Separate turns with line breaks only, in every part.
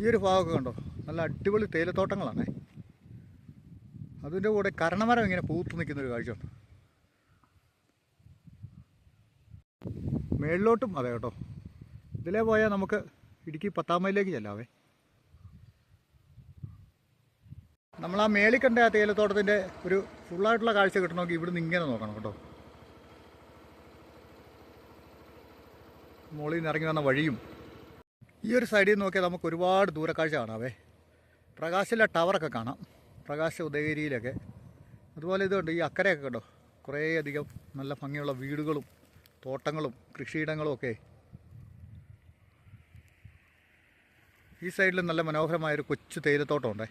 ഈ ഒരു ഭാഗമൊക്കെ കണ്ടോ? നല്ല അടിപൊളി തേയിലത്തോട്ടങ്ങളാണേ. അതിന്റെ കൂടെ കരണമരം ഇങ്ങനെ പൂത്ത് നിൽക്കുന്നൊരു കാഴ്ചയുണ്ട് മേളിലോട്ടും അതെ കേട്ടോ. ഇതിലേ പോയാൽ നമുക്ക് ഇടുക്കി പത്താം മൈലിലേക്ക് ചെല്ലാവേ. നമ്മൾ ആ മേളിൽ കണ്ട ആ തേയിലത്തോട്ടത്തിന്റെ ഒരു ഫുള്ളായിട്ടുള്ള കാഴ്ച കിട്ടണമെങ്കിൽ ഇവിടുന്ന് ഇങ്ങനെ നോക്കണം കേട്ടോ. മുകളിൽ നിന്ന് ഇറങ്ങി വന്ന വഴിയും ഈ ഒരു സൈഡിൽ നിന്ന് നോക്കിയാൽ നമുക്ക് ഒരുപാട് ദൂരക്കാഴ്ച കാണാവേ. പ്രകാശിലെ ടവറൊക്കെ കാണാം. പ്രകാശ ഉദയഗിരിയിലൊക്കെ. അതുപോലെ ഇതുണ്ട് ഈ അക്കരയൊക്കെ കണ്ടോ? കുറേയധികം നല്ല ഭംഗിയുള്ള വീടുകളും തോട്ടങ്ങളും കൃഷിയിടങ്ങളും ഒക്കെ. ഈ സൈഡിൽ നല്ല മനോഹരമായൊരു കൊച്ചു തേയിലത്തോട്ടമുണ്ടേ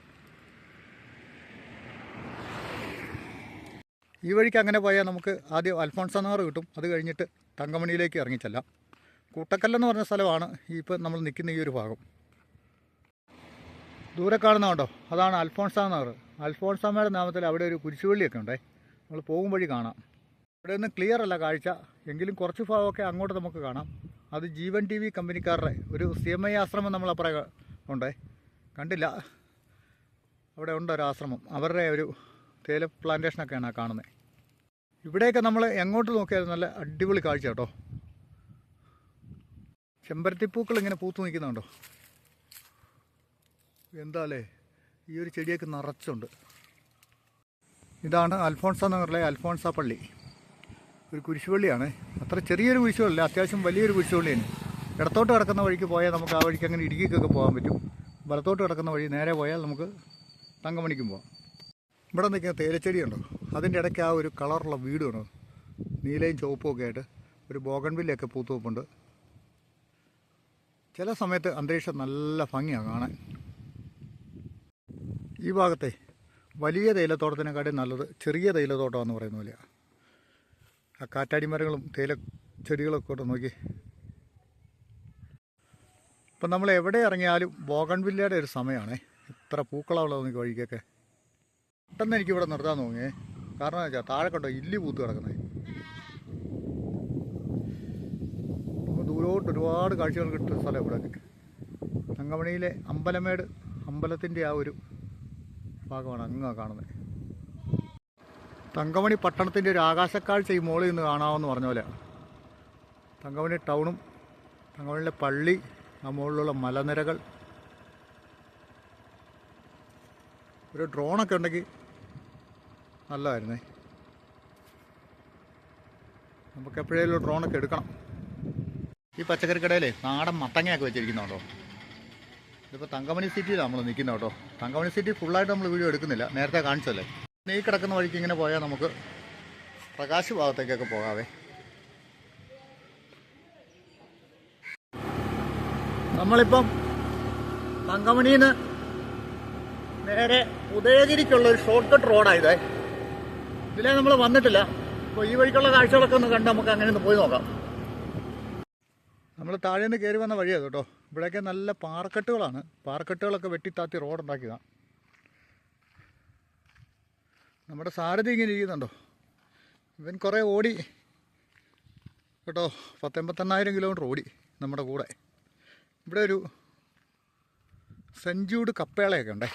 ഈ വഴിക്ക് അങ്ങനെ പോയാൽ നമുക്ക് ആദ്യം അൽഫോൺസ നഗർ കിട്ടും. അത് കഴിഞ്ഞിട്ട് തങ്കമണിയിലേക്ക് ഇറങ്ങിച്ചെല്ലാം കൂട്ടക്കല്ലെന്ന് പറഞ്ഞ സ്ഥലമാണ് ഇപ്പം നമ്മൾ നിൽക്കുന്ന ഈ ഒരു ഭാഗം. ദൂരെ കാണുന്നതുണ്ടോ അതാണ് അൽഫോൺസ നഗർ. അൽഫോൺസാമ്മയുടെ നാമത്തിൽ അവിടെ ഒരു കുരിശുപള്ളിയൊക്കെ ഉണ്ടേ. നമ്മൾ പോകും വഴി കാണാം. ഇവിടെ ഒന്നും ക്ലിയർ അല്ല കാഴ്ച. എങ്കിലും കുറച്ച് ഭാഗമൊക്കെ അങ്ങോട്ട് നമുക്ക് കാണാം. അത് ജീവൻ ടി വി കമ്പനിക്കാരുടെ ഒരു സി എം ഐ ആശ്രമം നമ്മളപ്പുറം ഉണ്ടേ. കണ്ടില്ല. അവിടെ ഉണ്ട് ഒരു ആശ്രമം. അവരുടെ ഒരു തേയില പ്ലാന്റേഷനൊക്കെയാണ് കാണുന്നത് ഇവിടെയൊക്കെ നമ്മൾ എങ്ങോട്ട് നോക്കിയാലും നല്ല അടിപൊളി കാഴ്ച കേട്ടോ. ചെമ്പരത്തിപ്പൂക്കൾ ഇങ്ങനെ പൂത്തു നിൽക്കുന്നുണ്ടോ? എന്താലേ ഈ ഒരു ചെടിയൊക്കെ നിറച്ചുണ്ട്. ഇതാണ് അൽഫോൺസ നഗറിലെ അൽഫോൺസ പള്ളി. ഒരു കുരിശുപള്ളിയാണ്. അത്ര ചെറിയൊരു കുരിശുപള്ളി അത്യാവശ്യം വലിയൊരു കുരിശുപള്ളിയാണ്. ഇടത്തോട്ട് കിടക്കുന്ന വഴിക്ക് പോയാൽ നമുക്ക് ആ വഴിക്ക് അങ്ങനെ ഇടുക്കിക്കൊക്കെ പോകാൻ പറ്റും. വലത്തോട്ട് കിടക്കുന്ന വഴി നേരെ പോയാൽ നമുക്ക് തങ്കമണിക്കും പോകാം. ഇവിടെ നിൽക്കുന്ന തേയിലച്ചെടിയുണ്ടോ? അതിന്റെ ഇടയ്ക്ക് ആ ഒരു കളറുള്ള വീടുണ്ടോ. നീലയും ചുവപ്പും ഒക്കെ ആയിട്ട് ഒരു ബോഗൺവില്ലയൊക്കെ പൂത്തുവെപ്പുണ്ട് ചില സമയത്ത് അന്തരീക്ഷം നല്ല ഭംഗിയാണ് കാണാൻ. ഈ ഭാഗത്തെ വലിയ തേയിലത്തോട്ടത്തിനെക്കാട്ടി നല്ലത് ചെറിയ തേയിലത്തോട്ടമാണെന്ന് പറയുന്ന പോലെയാണ് ആ കാറ്റാടി മരങ്ങളും തേയില ചെടികളൊക്കെ കൊണ്ട് നോക്കി. ഇപ്പം നമ്മൾ എവിടെ ഇറങ്ങിയാലും ബോഗൺവില്ലയുടെ ഒരു സമയമാണേ. ഇത്ര പൂക്കളമുള്ളത് നോക്കി വഴിക്കൊക്കെ. പെട്ടെന്ന് എനിക്കിവിടെ നിർത്താൻ തോന്നിയേ. കാരണം വെച്ചാൽ താഴെ കണ്ടോ ഇല്ലി പൂത്ത് കിടക്കുന്നത്. ദൂരോട്ട് ഒരുപാട് കാഴ്ചകൾ കിട്ടുന്ന സ്ഥലം ഇവിടെയൊക്കെ തങ്കമണിയിലെ അമ്പലമേട് അമ്പലത്തിന്റെ ആ ഒരു ഭാഗമാണ് അങ്ങ് കാണുന്നത്. തങ്കമണി പട്ടണത്തിന്റെ ഒരു ആകാശക്കാഴ്ച ഈ മോളിൽ നിന്ന് കാണാമെന്ന് പറഞ്ഞ പോലെ. തങ്കമണി ടൗണും തങ്കമണിയിലെ പള്ളി ആ മുകളിലുള്ള മലനിരകൾ. ഒരു ഡ്രോണൊക്കെ ഉണ്ടെങ്കിൽ നല്ലതായിരുന്നേ. നമുക്ക് എപ്പോഴേലും ഡ്രോണൊക്കെ എടുക്കണം. ഈ പച്ചക്കറി കടയിലേ നാടൻ മത്തങ്ങയൊക്കെ വെച്ചിരിക്കുന്നുണ്ടോ? ഇതിപ്പോൾ തങ്കമണി സിറ്റിയിലാണ് നമ്മൾ നിൽക്കുന്നത് കേട്ടോ തങ്കമണി സിറ്റി ഫുള്ളായിട്ട് നമ്മൾ വീഡിയോ എടുക്കുന്നില്ല. നേരത്തെ കാണിച്ചല്ലേ നെയ് കിടക്കുന്ന വഴിക്ക് ഇങ്ങനെ പോയാൽ നമുക്ക് പ്രകാശ് ഭാഗത്തേക്കൊക്കെ പോകാവേ. നമ്മളിപ്പം തങ്കമണിയിൽ നിന്ന് നേരെ ഉദയഗിരിക്കുള്ള ഒരു ഷോർട്ട് കട്ട് റോഡായതേ ഇതിലേ നമ്മൾ വന്നിട്ടില്ല. അപ്പോൾ ഈ വഴിക്കുള്ള കാഴ്ചകളൊക്കെ ഒന്ന് കണ്ട് നമുക്ക് അങ്ങനെ ഒന്ന് പോയി നോക്കാം. നമ്മൾ താഴെ നിന്ന് കയറി വന്ന വഴിയാണ് കേട്ടോ. ഇവിടെയൊക്കെ നല്ല പാറക്കെട്ടുകളാണ്. പാറക്കെട്ടുകളൊക്കെ വെട്ടിത്താത്തി റോഡുണ്ടാക്കിയതാണ് നമ്മുടെ സാരഥി ഇങ്ങനെ ഇരിക്കുന്നുണ്ടോ? ഇവൻ കുറേ ഓടി. കേട്ടോ പത്തൊമ്പത്തെണ്ണായിരം കിലോമീറ്റർ ഓടി നമ്മുടെ കൂടെ. ഇവിടെ ഒരു സെഞ്ചൂട് കപ്പേളയൊക്കെ ഉണ്ടേ.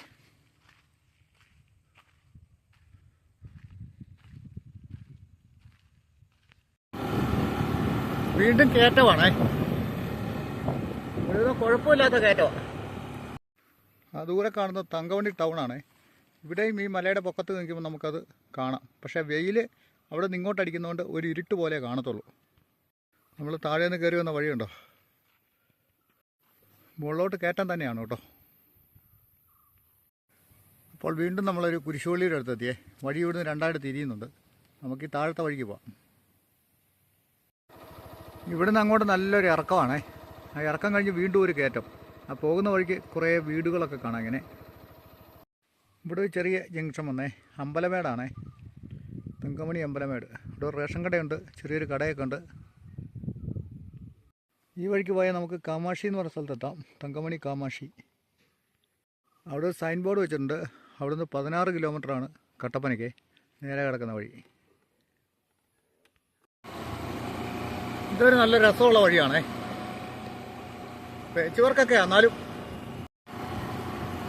വീണ്ടും കയറ്റമാണേ. ഒരു കുഴപ്പമില്ലാത്ത ആ ദൂരെ കാണുന്ന തങ്കവണ്ടി ടൗണാണ് ഇവിടെയും ഈ മലയുടെ പൊക്കത്ത് നിൽക്കുമ്പോൾ നമുക്കത് കാണാം. പക്ഷേ വെയിൽ അവിടെ ഇങ്ങോട്ട് അടിക്കുന്നതുകൊണ്ട് ഒരു ഇരുട്ട് പോലെ കാണത്തുള്ളൂ. നമ്മൾ താഴെ നിന്ന് കയറി വന്ന വഴിയുണ്ടോ? മുകളിലോട്ട് കയറ്റം തന്നെയാണ് കേട്ടോ. അപ്പോൾ വീണ്ടും നമ്മളൊരു കുരിശുപള്ളിയുടെ അടുത്തെത്തിയേ. വഴി ഇവിടുന്ന് രണ്ടായിട്ട് തിരിയുന്നുണ്ട്. നമുക്ക് ഈ താഴത്തെ വഴിക്ക് പോവാം. ഇവിടുന്ന് അങ്ങോട്ട് നല്ലൊരു ഇറക്കമാണേ. ആ ഇറക്കം കഴിഞ്ഞ് വീണ്ടും ഒരു കയറ്റം. ആ പോകുന്ന വഴിക്ക് കുറേ വീടുകളൊക്കെ കാണാം ഇങ്ങനെ. ഇവിടെ ഒരു ചെറിയ ജംഗ്ഷൻ വന്നേ. അമ്പലമേടാണേ. തുങ്കമണി അമ്പലമേട്. ഇവിടെ ഒരു റേഷൻ കടയുണ്ട്. ചെറിയൊരു കടയൊക്കെ ഉണ്ട്. ഈ വഴിക്ക് പോയാൽ നമുക്ക് കാമാക്ഷി എന്ന് പറഞ്ഞ സ്ഥലത്തെത്താം. തങ്കമണി കാമാക്ഷി. അവിടെ ഒരു സൈൻ ബോർഡ് വെച്ചിട്ടുണ്ട്. അവിടെ നിന്ന് പതിനാറ് കിലോമീറ്ററാണ് കട്ടപ്പനയ്ക്ക് നേരെ കിടക്കുന്ന വഴി. ഇതൊരു നല്ല രസമുള്ള വഴിയാണേ. പേച്ച് വർക്കൊക്കെ എന്നാലും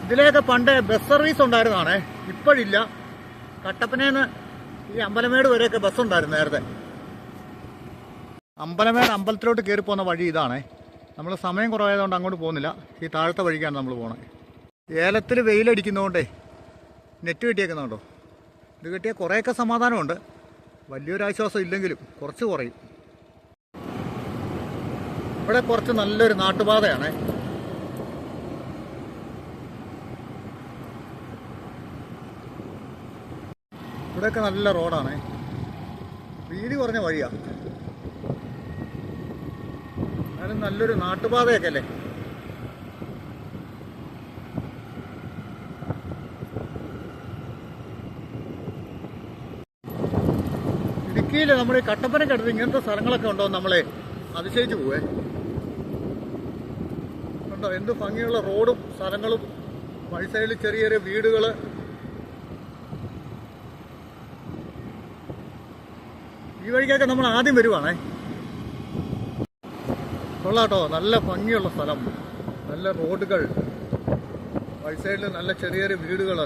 ഇതിലെയൊക്കെ പണ്ട് ബസ് സർവീസ് ഉണ്ടായിരുന്നതാണേ ഇപ്പോഴില്ല. കട്ടപ്പനേന്ന് ഈ അമ്പലമേട് വരെയൊക്കെ ബസ് ഉണ്ടായിരുന്നു നേരത്തെ. അമ്പലമേട് അമ്പലത്തിലോട്ട് കയറി പോകുന്ന വഴി ഇതാണേ. നമ്മൾ സമയം കുറവായതുകൊണ്ട് അങ്ങോട്ട് പോകുന്നില്ല. ഈ താഴത്തെ വഴിക്കാണ് നമ്മൾ പോകുന്നത് ഏലത്തിൽ വെയിലടിക്കുന്നതുകൊണ്ടേ നെറ്റ് കിട്ടിയേക്കുന്നുണ്ടോ? ഇത് കിട്ടിയാൽ കുറേയൊക്കെ സമാധാനമുണ്ട്. വലിയൊരാശ്വാസം ഇല്ലെങ്കിലും കുറച്ച് കുറയും. ഇവിടെ കുറച്ച് നല്ലൊരു നാട്ടുപാതയാണേ. ഇവിടെയൊക്കെ നല്ല റോഡാണ്. വീതി കുറഞ്ഞ വഴിയാ. എന്നാലും നല്ലൊരു നാട്ടുപാതയൊക്കെ അല്ലേ? ഇടുക്കിയിൽ നമ്മൾ കട്ടപ്പനക്കടുത്ത് ഇങ്ങനത്തെ സ്ഥലങ്ങളൊക്കെ ഉണ്ടോ നമ്മളെ അതിശയിച്ചു പോവേ. ഉണ്ടോ എന്ത് ഭംഗിയുള്ള റോഡും സ്ഥലങ്ങളും. വഴി സൈഡിൽ ചെറിയ ചെറിയ വീടുകൾ ഈ വഴിക്കൊക്കെ നമ്മൾ ആദ്യം വരുവാണേ. കൊള്ളാട്ടോ. നല്ല ഭംഗിയുള്ള സ്ഥലം. നല്ല റോഡുകൾ. വഴി സൈഡിൽ നല്ല ചെറിയ ചെറിയ വീടുകൾ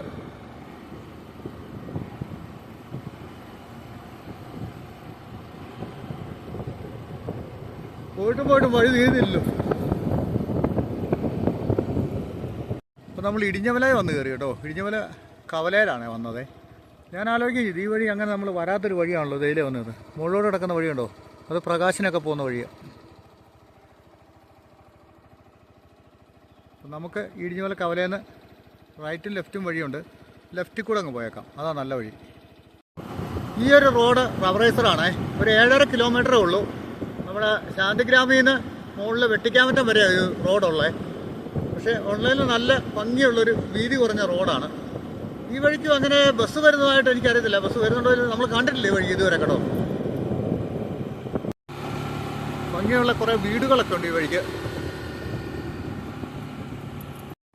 പോയിട്ടും പോയിട്ടും വഴി തീരുന്നില്ലല്ലോ അപ്പോൾ നമ്മൾ ഇടിഞ്ഞമലയിൽ വന്ന് കയറി കേട്ടോ. ഇടിഞ്ഞമല കവലയിലാണ് വന്നത്. ഞാൻ ആലോചിക്കും ഈ വഴി അങ്ങനെ നമ്മൾ വരാത്തൊരു വഴിയാണല്ലോ തേയില വന്നത്. മുകളിലോട്ട് കിടക്കുന്ന വഴിയുണ്ടോ? അത് പ്രകാശിനൊക്കെ പോകുന്ന വഴിയാണ് നമുക്ക് ഇടിഞ്ഞമല കവലയിൽ നിന്ന് റൈറ്റും ലെഫ്റ്റും വഴിയുണ്ട്. ലെഫ്റ്റിൽ കൂടെ അങ്ങ് പോയേക്കാം. അതാ നല്ല വഴി. ഈ ഒരു റോഡ് റബ്ബറൈസറാണേ ഒരു ഏഴര കിലോമീറ്ററേ ഉള്ളൂ. നമ്മുടെ ശാന്തിഗ്രാമിൽ നിന്ന് മുകളിൽ വെട്ടിക്കാമറ്റം വരെ ഒരു റോഡുള്ളേ. പക്ഷേ ഓൺലൈനിൽ നല്ല ഭംഗിയുള്ളൊരു വീതി കുറഞ്ഞ റോഡാണ്. ഈ വഴിക്കും അങ്ങനെ ബസ് വരുന്നതായിട്ട് എനിക്കറിയത്തില്ല. ബസ് വരുന്നുണ്ടോ നമ്മൾ കണ്ടിട്ടില്ല വഴി ഇതുവരെ കേട്ടോ. ഭംഗിയുള്ള കുറേ വീടുകളൊക്കെ ഉണ്ട് ഈ വഴിക്ക്.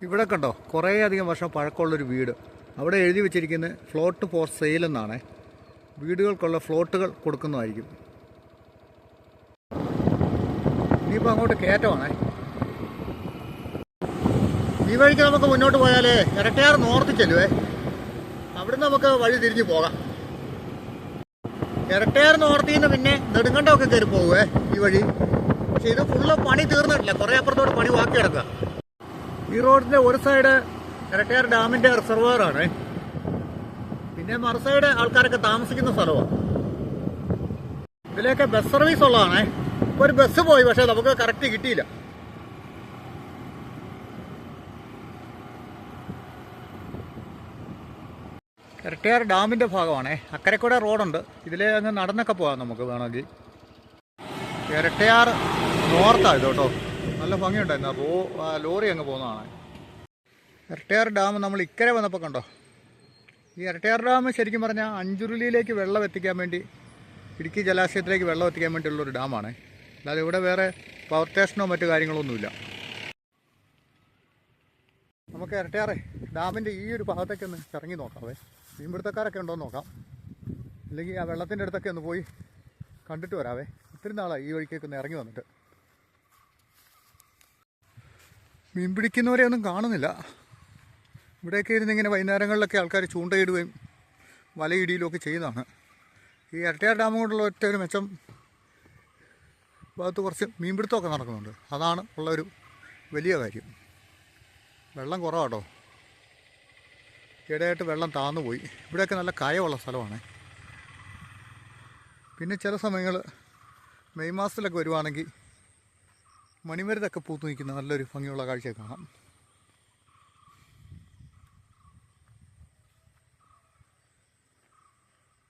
ഇവിടെ കണ്ടോ കുറേ അധികം വർഷം പഴക്കമുള്ളൊരു വീട്. അവിടെ എഴുതി വെച്ചിരിക്കുന്നത് ഫ്ലോട്ട് ഫോർ സെയിൽ എന്നാണ്. വീടുകൾക്കുള്ള ഫ്ലോട്ടുകൾ കൊടുക്കുന്നതായിരിക്കും. ഇനിയിപ്പോൾ അങ്ങോട്ട് കയറ്റമാണേ. ഈ വഴിക്ക് നമുക്ക് മുന്നോട്ട് പോയാലേ ഇരട്ടയാർ നോർത്ത് ചെല്ലുവേ. അവിടെ നമുക്ക് വഴി തിരിഞ്ഞു പോകാം. ഇരട്ടയാർ നോർത്തിൽ നിന്ന് പിന്നെ നെടുങ്കണ്ടമൊക്കെ കയറി പോകുവേ ഈ വഴി. പക്ഷെ ഇത് ഫുള്ള് പണി തീർന്നിട്ടില്ല. കുറേ അപ്പുറത്തോട്ട് പണി ബാക്കി കിടക്കുക. ഈ റോഡിന്റെ ഒരു സൈഡ് ഇരട്ടയാർ ഡാമിന്റെ റിസർവാർ ആണ്. പിന്നെ മറു സൈഡ് ആൾക്കാരൊക്കെ താമസിക്കുന്ന സ്ഥലമാണ്. ഇതിലേക്ക് ബസ് സർവീസ് ഉള്ളതാണേ. ഒരു ബസ് പോയി പക്ഷെ നമുക്ക് കറക്റ്റ് കിട്ടിയില്ല. ഇരട്ടയാർ ഡാമിന്റെ ഭാഗമാണേ. അക്കരെ അക്കരക്കൂടെ റോഡുണ്ട്. ഇതിൽ അങ്ങ് നടന്നൊക്കെ പോകാം നമുക്ക് വേണമെങ്കിൽ. ഇരട്ടയാർ നോർത്താണ് ഇത് കേട്ടോ. നല്ല ഭംഗിയുണ്ടായിരുന്നു. റോ ലോറി അങ്ങ് പോകുന്നതാണ്. ഇരട്ടയാർ ഡാം നമ്മൾ ഇക്കരെ വന്നപ്പോൾ കണ്ടോ? ഈ ഇരട്ടയാർ ഡാം ശരിക്കും പറഞ്ഞാൽ അഞ്ചുരുളിയിലേക്ക് വെള്ളം എത്തിക്കാൻ വേണ്ടി ഇടുക്കി ജലാശയത്തിലേക്ക് വെള്ളം എത്തിക്കാൻ വേണ്ടിയുള്ളൊരു ഡാമാണ്. അല്ലാതെ ഇവിടെ വേറെ പവർ സ്റ്റേഷനോ മറ്റു കാര്യങ്ങളൊന്നുമില്ല നമുക്ക് ഇരട്ടയാറേ ഡാമിന്റെ ഈ ഒരു ഭാഗത്തേക്ക് ഒന്ന് ഇറങ്ങി നോക്കാവേ മീൻപിടുത്തക്കാരൊക്കെ ഉണ്ടോ എന്ന് നോക്കാം. അല്ലെങ്കിൽ ആ വെള്ളത്തിന്റെ അടുത്തൊക്കെ ഒന്ന് പോയി കണ്ടിട്ട് വരാവേ. ഒത്തിരി നാളായി ഈ വഴിക്കൊക്കെ ഒന്ന് ഇറങ്ങി വന്നിട്ട്. മീൻ പിടിക്കുന്നവരെ ഒന്നും കാണുന്നില്ല. ഇവിടെയൊക്കെ ഇരുന്ന് ഇങ്ങനെ വൈകുന്നേരങ്ങളിലൊക്കെ ആൾക്കാർ ചൂണ്ടയിടുകയും വലയിടിയിലും ഒക്കെ ചെയ്യുന്നതാണ്. ഈ ഇരട്ടയാർ ഡാം കൊണ്ടുള്ള ഒറ്റ ഒരു മെച്ചം ഭാഗത്ത് കുറച്ച് മീൻപിടുത്തമൊക്കെ നടക്കുന്നുണ്ട്. അതാണ് ഉള്ളൊരു വലിയ കാര്യം. വെള്ളം കുറവാട്ടോ. ഇടയായിട്ട് വെള്ളം താന്നു പോയി ഇവിടെയൊക്കെ നല്ല കായമുള്ള സ്ഥലമാണ്. പിന്നെ ചില സമയങ്ങൾ മെയ് മാസത്തിലൊക്കെ വരുവാണെങ്കിൽ മണിമരുതൊക്കെ പൂത്തു നിൽക്കുന്ന നല്ലൊരു ഭംഗിയുള്ള കാഴ്ച കാണാം.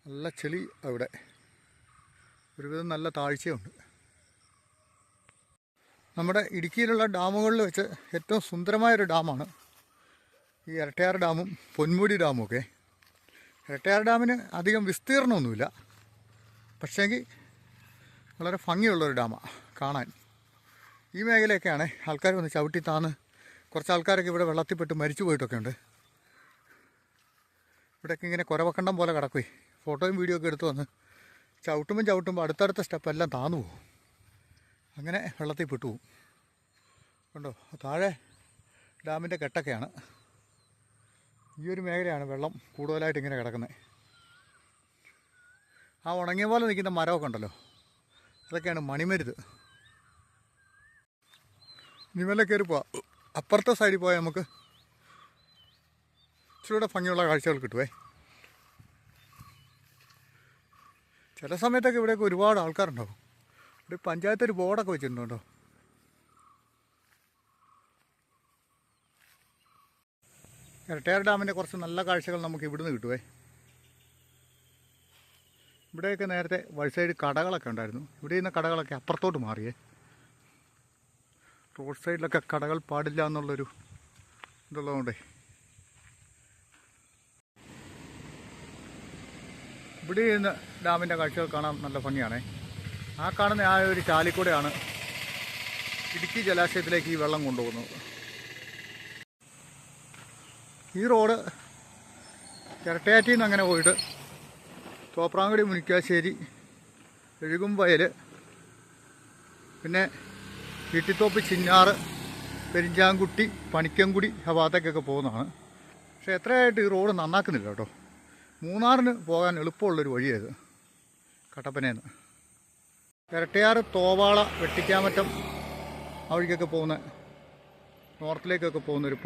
നല്ല ചെളി അവിടെ. ഒരുവിധം നല്ല താഴ്ചയുണ്ട്. നമ്മുടെ ഇടുക്കിയിലുള്ള ഡാമുകളിൽ വെച്ച് ഏറ്റവും സുന്ദരമായൊരു ഡാമാണ് ഈ ഇരട്ടയാർ ഡാമും പൊന്മുടി ഡാമും ഒക്കെ ഇരട്ടയാർ ഡാമിന് അധികം വിസ്തീർണമൊന്നുമില്ല. പക്ഷേങ്കിൽ വളരെ ഭംഗിയുള്ളൊരു ഡാമാണ് കാണാൻ. ഈ മേഖലയൊക്കെയാണ് ആൾക്കാർ വന്ന് ചവിട്ടി താന്ന് കുറച്ച് ആൾക്കാരൊക്കെ ഇവിടെ വെള്ളത്തിൽപ്പെട്ട് മരിച്ചു പോയിട്ടൊക്കെ ഉണ്ട് ഇവിടെയൊക്കെ ഇങ്ങനെ കുരവക്കണ്ടം പോലെ കിടക്കുവേ. ഫോട്ടോയും വീഡിയോ ഒക്കെ എടുത്തു വന്ന് ചവിട്ടുമ്പോൾ ചവിട്ടുമ്പോൾ അടുത്തടുത്ത സ്റ്റെപ്പ് എല്ലാം താന്നു പോകും. അങ്ങനെ വെള്ളത്തിൽ പെട്ടു പോകും. കണ്ടോ? താഴെ ഡാമിന്റെ കെട്ടൊക്കെയാണ്. ഈ ഒരു മേഖലയാണ് വെള്ളം കൂടുതലായിട്ട് ഇങ്ങനെ കിടക്കുന്നത് ആ ഉണങ്ങിയ പോലെ നിൽക്കുന്ന മരമൊക്കെ ഉണ്ടല്ലോ. അതൊക്കെയാണ് മണിമരുത്. നിമല കയറി പോവാം അപ്പുറത്തെ സൈഡിൽ പോയാൽ നമുക്ക് ഇച്ചിരൂടെ ഭംഗിയുള്ള കാഴ്ചകൾ കിട്ടുവേ. ചില സമയത്തൊക്കെ ഇവിടെയൊക്കെ ഒരുപാട് ആൾക്കാരുണ്ടാവും. ഇവിടെ പഞ്ചായത്തൊരു ബോർഡൊക്കെ വെച്ചിട്ടുണ്ടോ? ഇരട്ടയാർ ഡാമിന്റെ കുറച്ച് നല്ല കാഴ്ചകൾ നമുക്ക് ഇവിടുന്ന് കിട്ടുവേ. ഇവിടെയൊക്കെ നേരത്തെ വഴി സൈഡ് കടകളൊക്കെ ഉണ്ടായിരുന്നു. ഇവിടെ നിന്ന് കടകളൊക്കെ അപ്പുറത്തോട്ട് മാറിയേ. റോഡ് സൈഡിലൊക്കെ കടകൾ പാടില്ല എന്നുള്ളൊരു ഇതുള്ളതുകൊണ്ടേ. ഇവിടെ നിന്ന് ഡാമിന്റെ കാഴ്ചകൾ കാണാൻ നല്ല ഭംഗിയാണേ. ആ കാണുന്ന ആ ഒരു ചാലിക്കൂടെയാണ് ഇടുക്കി ജലാശയത്തിലേക്ക് ഈ വെള്ളം കൊണ്ടുപോകുന്നത്. ഈ റോഡ് ചിരട്ടയാറ്റിൽ നിന്ന് അങ്ങനെ പോയിട്ട് തോപ്രാങ്കുടി മുനിക്കാശ്ശേരി എഴുകും വയൽ പിന്നെ വീട്ടിത്തോപ്പ് ചിന്നാറ് പെരിഞ്ചാങ്കുട്ടി പണിക്കൻകുടി ആ ഭാഗത്തേക്കൊക്കെ പോകുന്നതാണ്. പക്ഷേ എത്രയായിട്ട് ഈ റോഡ് നന്നാക്കുന്നില്ല കേട്ടോ. മൂന്നാറിന് പോകാൻ എളുപ്പമുള്ളൊരു വഴിയായത് കട്ടപ്പനയിൽ ഇരട്ടയാറ് തോവാള വെട്ടിക്കാമറ്റം ആ വഴിക്കൊക്കെ പോകുന്ന നോർത്തിലേക്കൊക്കെ പോകുന്ന ഒരു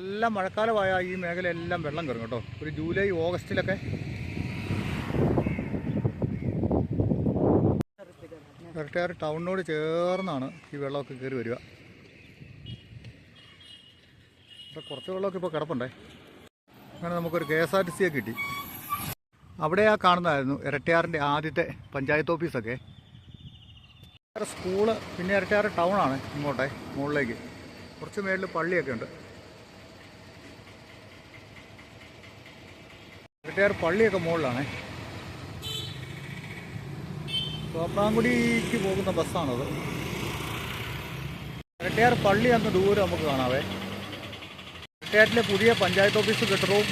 എല്ലാം മഴക്കാലമായ ഈ മേഖല എല്ലാം വെള്ളം കയറും കേട്ടോ. ഒരു ജൂലൈ ഓഗസ്റ്റിലൊക്കെ. ഇരട്ടയാർ ടൗണിനോട് ചേർന്നാണ് ഈ വെള്ളമൊക്കെ കയറി വരിക. ഇവിടെ കുറച്ച് വെള്ളമൊക്കെ ഇപ്പോൾ കിടപ്പുണ്ടേ. അങ്ങനെ നമുക്കൊരു കെ എസ് ആർ ടി സിയെ കിട്ടി. അവിടെ ആ കാണുന്നതായിരുന്നു ഇരട്ടയാറിന്റെ ആദ്യത്തെ പഞ്ചായത്ത് ഓഫീസൊക്കെ. സ്കൂൾ പിന്നെ ഇരട്ടയാർ ടൗണാണ് ഇങ്ങോട്ടെ മുകളിലേക്ക്. കുറച്ച് മേളിൽ പള്ളിയൊക്കെ ഉണ്ട്. ഇരട്ടയാർ പള്ളിയൊക്കെ മുകളിലാണേ. തോപ്രാങ്കുടിക്ക് പോകുന്ന ബസ്സാണത്. ഇരട്ടയാർ പള്ളി അന്ന് ദൂരം നമുക്ക് കാണാവേ. ഇരട്ടയാറ്റിലെ പുതിയ പഞ്ചായത്ത് ഓഫീസ് കെട്ടിടവും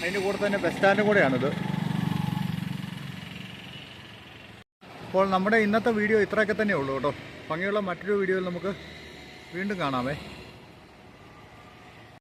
അതിന്റെ കൂടെ തന്നെ ബസ് സ്റ്റാൻഡും കൂടെയാണിത്. അപ്പോൾ നമ്മുടെ ഇന്നത്തെ വീഡിയോ ഇത്രയൊക്കെ തന്നെ ഉള്ളൂ കേട്ടോ. ഭംഗിയുള്ള മറ്റൊരു വീഡിയോയിൽ നമുക്ക് വീണ്ടും കാണാമേ.